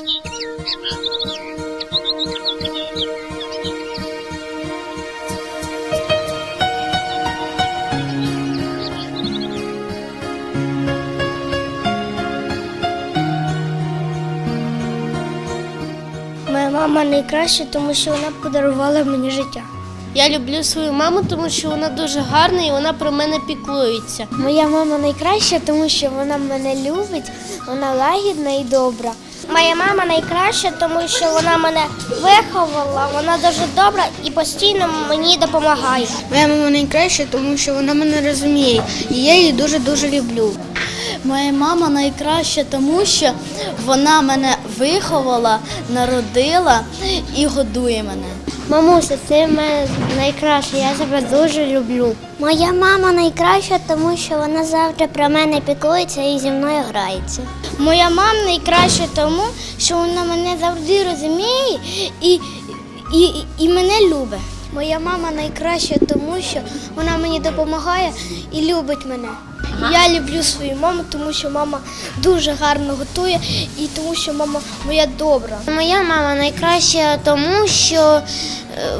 Моя мама найкраща, тому що вона подарувала мені життя. Я люблю свою маму, тому що вона дуже гарна і вона про мене піклується. Моя мама найкраща, тому що вона мене любить, вона лагідна і добра. Моя мама найкраща, тому що вона мене виховала, вона дуже добра і постійно мені допомагає. Моя мама найкраща, тому що вона мене розуміє, і я її дуже дуже люблю. Моя мама найкраща, тому що вона мене виховала, народила і годує мене. Мамуся, ти в мене найкраща, я тебе дуже люблю. Моя мама найкраща, тому що вона завжди про мене піклується і зі мною грається. Моя мама найкраща тому, що вона мене завжди розуміє і, і, і мене любить. Моя мама найкраща, тому що вона мені допомагає і любить мене. Я люблю свою маму, тому що мама дуже гарно готує і тому, що мама моя добра. Моя мама найкраща, тому що е,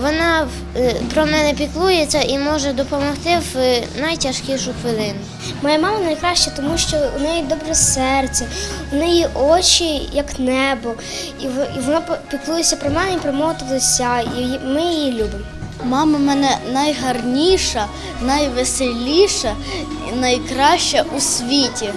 вона е, про мене піклується і може допомогти в е, найтяжкішу хвилину. Моя мама найкраща, тому що у неї добре серце, у неї очі як небо, і вона піклується про мене і про мого татуся, і ми її любимо. Мама в мене найгарніша, найвеселіша і найкраща у світі.